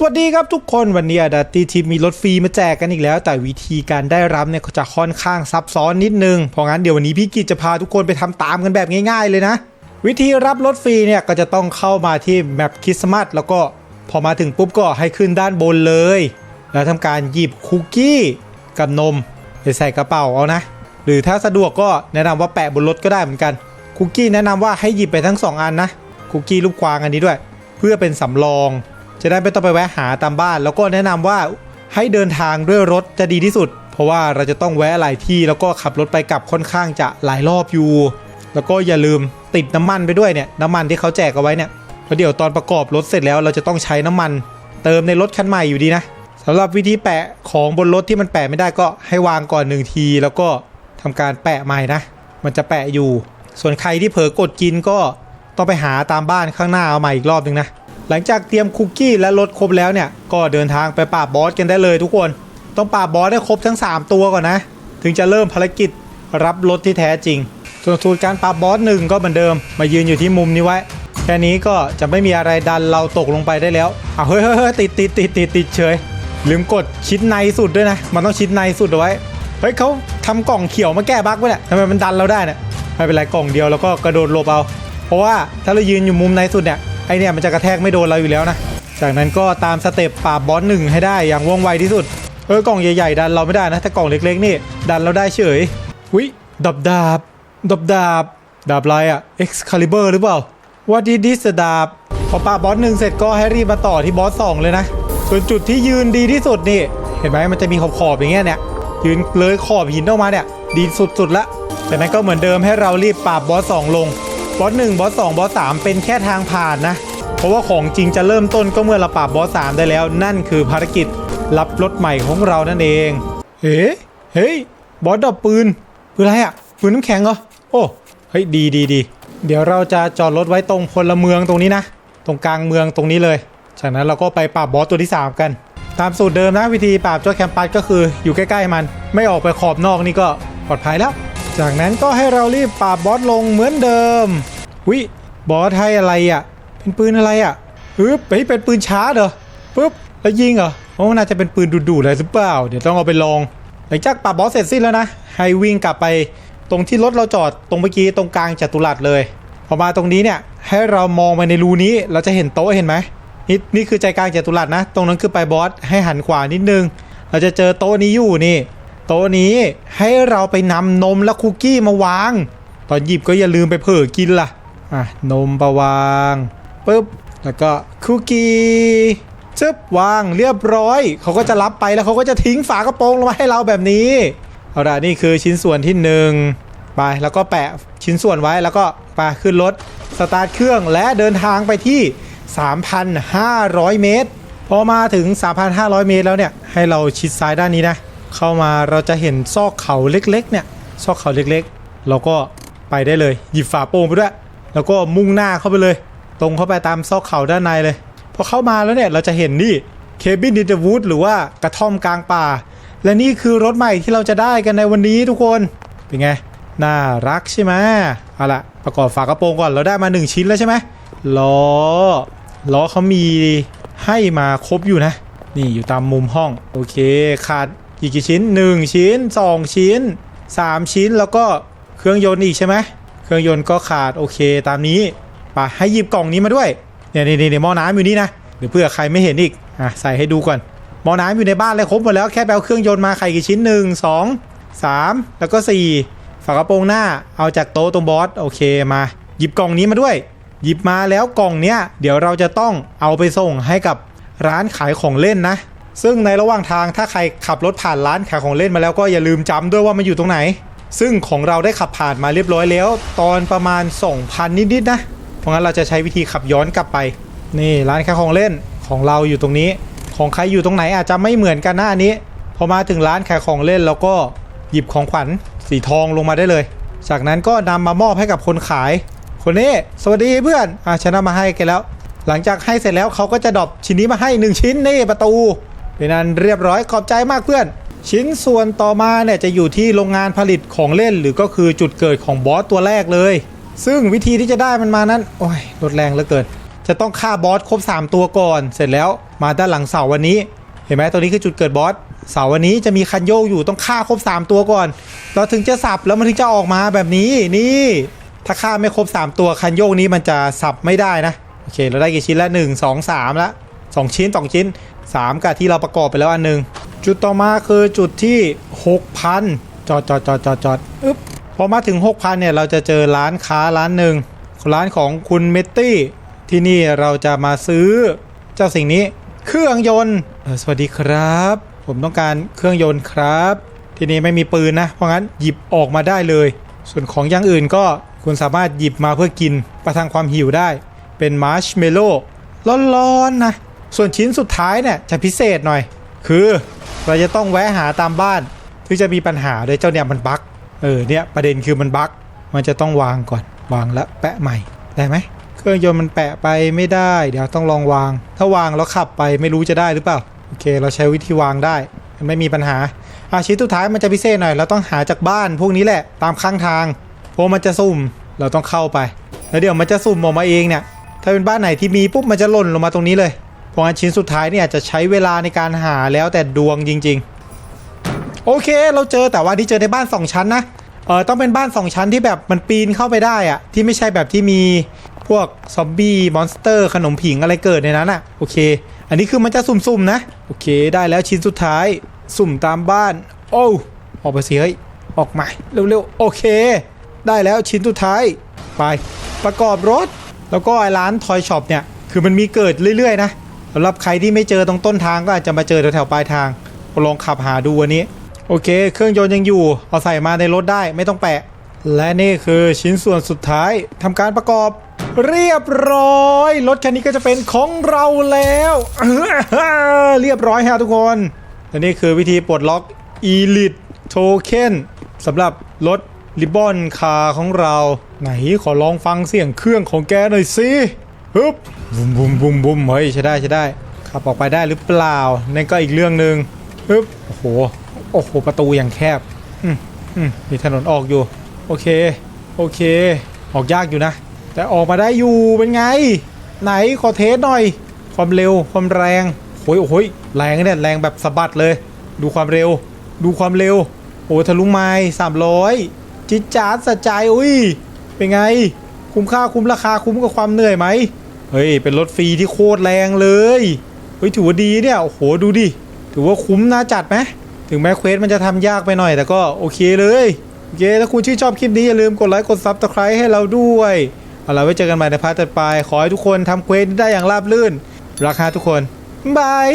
สวัสดีครับทุกคนวันนี้ดัตตี้ทิปมีรถฟรีมาแจกกันอีกแล้ว แต่วิธีการได้รับเนี่ยจะค่อนข้างซับซ้อนนิดนึง เพราะงั้นเดี๋ยววันนี้พี่กิจจะพาทุกคนไปทำตามกันแบบง่ายๆเลยนะ วิธีรับรถฟรีเนี่ยก็จะต้องเข้ามาที่แมปคริสต์มาสแล้วก็พอมาถึงปุ๊บก็ให้ขึ้นด้านบนเลย แล้วทำการหยิบคุกกี้กับนมไปใส่กระเป๋าเอานะ หรือถ้าสะดวกก็แนะนำว่าแปะบนรถก็ได้เหมือนกันคุกกี้แนะนำว่าให้หยิบไปทั้ง 2 อันนะคุกกี้ลูกกวางอันนี้ด้วย เพื่อเป็นสำรอง จะได้ไม่ต้องไปแวะหาตามบ้าน แล้วก็แนะนำว่าให้เดินทางด้วยรถจะดีที่สุด เพราะว่าเราจะต้องแวะหลายที่แล้วก็ขับรถไปกลับค่อนข้างจะหลายรอบอยู่ แล้วก็อย่าลืมติดน้ำมันไปด้วยเนี่ยน้ำมันที่เขาแจกเอาไว้เนี่ยเพราะเดี๋ยวตอนประกอบรถเสร็จแล้วเราจะต้องใช้น้ำมัน เติมในรถคันใหม่อยู่ดีนะสำหรับวิธีแปะของบนรถที่มันแปะไม่ได้ก็ให้วางก่อนหนึ่งที แล้วก็ทำการแปะใหม่นะ มันจะแปะอยู่ ส่วนใครที่เผลอกดกินก็ต้องไปหาตามบ้านข้างหน้าเอาใหม่อีกรอบนึงนะ หลังจากเตรียมคุกกี้และรถครบแล้วเนี่ย ก็เดินทางไปปราบบอสกันได้เลยทุกคน ต้องปราบบอสได้ครบทั้ง 3 ตัวก่อนนะ ถึงจะเริ่มภารกิจรับรถที่แท้จริง ส่วนสูตรการปราบบอสหนึ่งก็เหมือนเดิม มายืนอยู่ที่มุมนี้ไว้ แค่นี้ก็จะไม่มีอะไรดันเราตกลงไปได้แล้วอะเฮ้ยเฮ้ยเฮ้ยติดติดติดติดติดเฉย ลืมกดชิดในสุดด้วยนะ มันต้องชิดในสุดเอาไว้ เฮ้ยเขาทำกล่องเขียวมาแก้บั๊กไว้แหละทำไมมันดันเราได้เนี่ยไม่เป็นไรกล่องเดียวแล้วก็กระโดดหลบเอา เพราะว่าถ้าเรายืนอยู่มุมในสุดเนี่ย ไอเนี่ยมันจะกระแทกไม่โดนเราอยู่แล้วนะ จากนั้นก็ตามสเต็ปปราบบอสหนึ่งให้ได้อย่างว่องไวที่สุด เออกล่องใหญ่ๆดันเราไม่ได้นะแต่กล่องเล็กๆนี่ ดันเราได้เฉยวิดับดาบดับดาบดาบอะไรอะ Excalibur หรือเปล่า What is this ดาบพอปราบบอสหนึ่งเสร็จก็ให้รีบมาต่อที่บอสสองเลยนะส่วนจุดที่ยืนดีที่สุดนี่ เห็นไหมมันจะมีขอบๆอย่างเงี้ยเนี่ยยืนเลยขอบหินออกมาเนี่ย ดีสุดๆละจากนั้นก็เหมือนเดิมให้เรารีบปราบบอสสองลง บอสหนึ่งบอสสองบอสสามเป็นแค่ทางผ่านนะ เพราะว่าของจริงจะเริ่มต้นก็เมื่อเราปราบบอสสามได้แล้ว นั่นคือภารกิจรับรถใหม่ของเรานั่นเองเฮ้เฮ้ยบอสดับปืนปืนอะไรอะปืนน้ำแข็งเหรอโอ้เฮ้ยดีดีดีเดี๋ยวเราจะจอดรถไว้ตรงพลเมืองตรงนี้นะ ตรงกลางเมืองตรงนี้เลย จากนั้นเราก็ไปปราบบอสตัวที่ 3 กัน ตามสูตรเดิมนะวิธีปราบเจ้าแคมปัสก็คืออยู่ใกล้ๆมัน ไม่ออกไปขอบนอกนี่ก็ปลอดภัยแล้ว จากนั้นก็ให้เรารีบปราบบอสลงเหมือนเดิมวิบอสให้อะไรอะ เป็นปืนอะไรอะปึ๊บเฮ้ยเป็นปืนช้าเหรอปึ๊บแล้วยิงเหรอโอ้น่าจะเป็นปืนดูดๆอะไรหรือเปล่า เดี๋ยวต้องเอาไปลอง หลังจากปราบบอสเสร็จสิ้นแล้วนะ ให้วิ่งกลับไปตรงที่รถเราจอดตรงเมื่อกี้ตรงกลางจัตุรัสเลย พอมาตรงนี้เนี่ยให้เรามองไปในรูนี้เราจะเห็นโต๊ะเห็นไหมนี่นี่คือใจกลางจัตุรัสนะ ตรงนั้นคือไปบอสให้หันขวานิดนึง เราจะเจอโต๊ะนี้อยู่นี่ โต๊ะนี้ให้เราไปนำนมและคุกกี้มาวาง ตอนหยิบก็อย่าลืมไปเผลอกินล่ะอะนมประวางปุ๊บแล้วก็คุกกี้จึ๊บวางเรียบร้อย เขาก็จะรับไปแล้วเขาก็จะทิ้งฝากระโปรงลงมาให้เราแบบนี้เอาละนี่คือชิ้นส่วนที่หนึ่งไปแล้วก็แปะชิ้นส่วนไว้แล้วก็ไปขึ้นรถสตาร์ทเครื่องและเดินทางไปที่ 3,500 เมตร พอมาถึง 3,500 เมตรแล้วเนี่ย ให้เราชิดซ้ายด้านนี้นะ เข้ามาเราจะเห็นซอกเขาเล็กๆเนี่ยซอกเขาเล็กๆ เราก็ไปได้เลย หยิบฝาโป่งไปด้วย แล้วก็มุ่งหน้าเข้าไปเลย ตรงเข้าไปตามซอกเขาด้านในเลย พอเข้ามาแล้วเนี่ยเราจะเห็นนี่เคบินดิเดวูดหรือว่ากระท่อมกลางป่า และนี่คือรถใหม่ที่เราจะได้กันในวันนี้ทุกคนเป็นไงน่ารักใช่ไหมเอาละประกอบฝากระโปรงก่อนเราได้มา 1 ชิ้นแล้วใช่ไหมล้อล้อเขามีให้มาครบอยู่นะ นี่อยู่ตามมุมห้อง โอเคขาด กี่กี่ชิ้น 1 ชิ้น 2 ชิ้น 3 ชิ้นแล้วก็เครื่องยนต์อีกใช่ไหมเครื่องยนต์ก็ขาดโอเคตามนี้ไปให้หยิบกล่องนี้มาด้วยเนี่ยนี่นี่หม้อน้ำอยู่นี่นะเดี๋ยวเพื่อใครไม่เห็นอีกอะใส่ให้ดูก่อนหม้อน้ำอยู่ในบ้านเลยครบหมดแล้วแค่แปลเครื่องยนต์มาไข่กี่ชิ้น 1 2 3 แล้วก็ 4 ฝากระโปรงหน้าเอาจากโต๊ะตรงบอสโอเคมาหยิบกล่องนี้มาด้วย หยิบมาแล้วกล่องเนี้ยเดี๋ยวเราจะต้องเอาไปส่งให้กับร้านขายของเล่นนะ ซึ่งในระหว่างทางถ้าใครขับรถผ่านร้านขายของเล่นมาแล้วก็อย่าลืมจำด้วยว่ามันอยู่ตรงไหน ซึ่งของเราได้ขับผ่านมาเรียบร้อยแล้ว ตอนประมาณ 2,000 นิดๆนะ เพราะงั้นเราจะใช้วิธีขับย้อนกลับไป นี่ร้านขายของเล่นของเราอยู่ตรงนี้ ของใครอยู่ตรงไหนอาจจะไม่เหมือนกันนะอันนี้ พอมาถึงร้านขายของเล่นเราก็หยิบของขวัญสีทองลงมาได้เลย จากนั้นก็นำมามอบให้กับคนขาย คนนี้สวัสดีเพื่อนอะฉันเอามาให้แกแล้ว หลังจากให้เสร็จแล้วเขาก็จะดรอปชิ้นนี้มาให้ 1 ชิ้นนี่ประตู เป็นอันเรียบร้อยขอบใจมากเพื่อน ชิ้นส่วนต่อมาเนี่ยจะอยู่ที่โรงงานผลิตของเล่น หรือก็คือจุดเกิดของบอสตัวแรกเลย ซึ่งวิธีที่จะได้มันมานั้น โอ้ยรถแรงเหลือเกิน จะต้องฆ่าบอสครบ 3 ตัวก่อน เสร็จแล้วมาด้านหลังเสาวันนี้ เห็นไหมตรงนี้คือจุดเกิดบอสเสาวันนี้จะมีคันโยกอยู่ต้องฆ่าครบ 3 ตัวก่อน เราถึงจะสับแล้วมันถึงจะออกมาแบบนี้นี่ ถ้าฆ่าไม่ครบ 3 ตัวคันโยกนี้มันจะสับไม่ได้นะโอเค เราได้กี่ชิ้นล้ว1 2 3ล้ว2ชิ้น2ชิ้น 3กับที่เราประกอบไปแล้วอันหนึ่งจุดต่อมาคือจุดที่ 6,000 จอดจอดจอดจอดจอดอึ๊บพอมาถึง 6,000เนี่ยเราจะเจอร้านค้าร้านหนึ่งร้านของคุณเมตตี้ที่นี่เราจะมาซื้อเจ้าสิ่งนี้เครื่องยนต์สวัสดีครับ ผมต้องการเครื่องยนต์ครับ ที่นี่ไม่มีปืนนะ เพราะงั้นหยิบออกมาได้เลย ส่วนของอย่างอื่นก็คุณสามารถหยิบมาเพื่อกิน ประทังความหิวได้ เป็นมาร์ชเมลโล่ร้อนๆนะ ส่วนชิ้นสุดท้ายเนี่ยจะพิเศษหน่อย คือเราจะต้องแวะหาตามบ้านที่จะมีปัญหาโดยเจ้าเนี่ยมันบั๊กเออเนี่ยประเด็นคือมันบั๊กมันจะต้องวางก่อนวางแล้วแปะใหม่ได้ไหมเครื่องยนต์มันแปะไปไม่ได้ เดี๋ยวต้องลองวาง ถ้าวางแล้วขับไปไม่รู้จะได้หรือเปล่าโอเค เราใช้วิธีวางได้ไม่มีปัญหาอาชิ้นสุดท้ายมันจะพิเศษหน่อยเราต้องหาจากบ้านพวกนี้แหละตามข้างทางเพราะมันจะสุ่มเราต้องเข้าไป แล้วเดี๋ยวมันจะสุ่มออกมาเองเนี่ยถ้าเป็นบ้านไหนที่มีปุ๊บมันจะหล่นลงมาตรงนี้เลย ราะงั้นชิ้นสุดท้ายเนี่ยจะใช้เวลาในการหาแล้วแต่ดวงจริง ๆ โอเคเราเจอแต่ว่าที่เจอในบ้าน 2 ชั้นนะเออต้องเป็นบ้าน 2 ชั้นที่แบบมันปีนเข้าไปได้อะที่ไม่ใช่แบบที่มีพวกซอมบี้มอนสเตอร์ขนมผิงอะไรเกิดในนั้นอะโอเค อันนี้คือมันจะสุ่มๆนะ โอเคได้แล้วชิ้นสุดท้ายสุ่มตามบ้าน โอ้ออกไปสิเฮ้ยออกมาเร็วๆโอเค ได้แล้วชิ้นสุดท้ายไปประกอบรถ แล้วก็ไอ้ร้านทอยช็อปเนี่ย คือมันมีเกิดเรื่อยๆนะ สำหรับใครที่ไม่เจอตรงต้นทางก็อาจจะมาเจอแถวๆปลายทางลองขับหาดูวันนี้ โอเค เครื่องยนต์ยังอยู่ เอาใส่มาในรถได้ไม่ต้องแปะ และนี่คือชิ้นส่วนสุดท้ายทำการประกอบเรียบร้อย รถคันนี้ก็จะเป็นของเราแล้ว เรียบร้อยฮะทุกคนและนี่คือวิธีปลดล็อก Elite Token สำหรับรถริบบอนคาร์ของเรา ไหนขอลองฟังเสียงเครื่องของแกหน่อยสิ ฮึบบุมบุมบุมบุมเฮ้ยใช่ได้ใช่ได้ขับออกไปได้หรือเปล่านั่นก็อีกเรื่องหนึ่งฮึบโอ้โหโอ้โหประตูอย่างแคบอืมอืมมีถนนออกอยู่ โอเค โอเค ออกยากอยู่นะ แต่ออกมาได้อยู่เป็นไง ไหนขอเทสหน่อย ความเร็วความแรงโอ้ยโอ้ยแรงเนี่ยแรงแบบสะบัดเลย ดูความเร็ว ดูความเร็วโอ้ทะลุไม้สามร้อยจิตจาดสะใจอุ้ยเป็นไง คุ้มค่าคุ้มราคาคุ้มกับความเหนื่อยไหม เฮ้ย เป็นรถฟรีที่โคตรแรงเลย เฮ้ย ถือว่าดีเนี่ย โอ้โห ดูดิ ถือว่าคุ้มน่าจัดไหม ถึงแม้เควสมันจะทำยากไปหน่อย แต่ก็โอเคเลย โอเค ถ้าคุณชื่นชอบคลิปนี้ อย่าลืมกดไลค์ กดซับสไครต์ให้เราด้วย เอาล่ะไว้เจอกันใหม่ในพาร์ทต่อไป ขอให้ทุกคนทำเควสได้อย่างราบรื่น รักฮะทุกคนบาย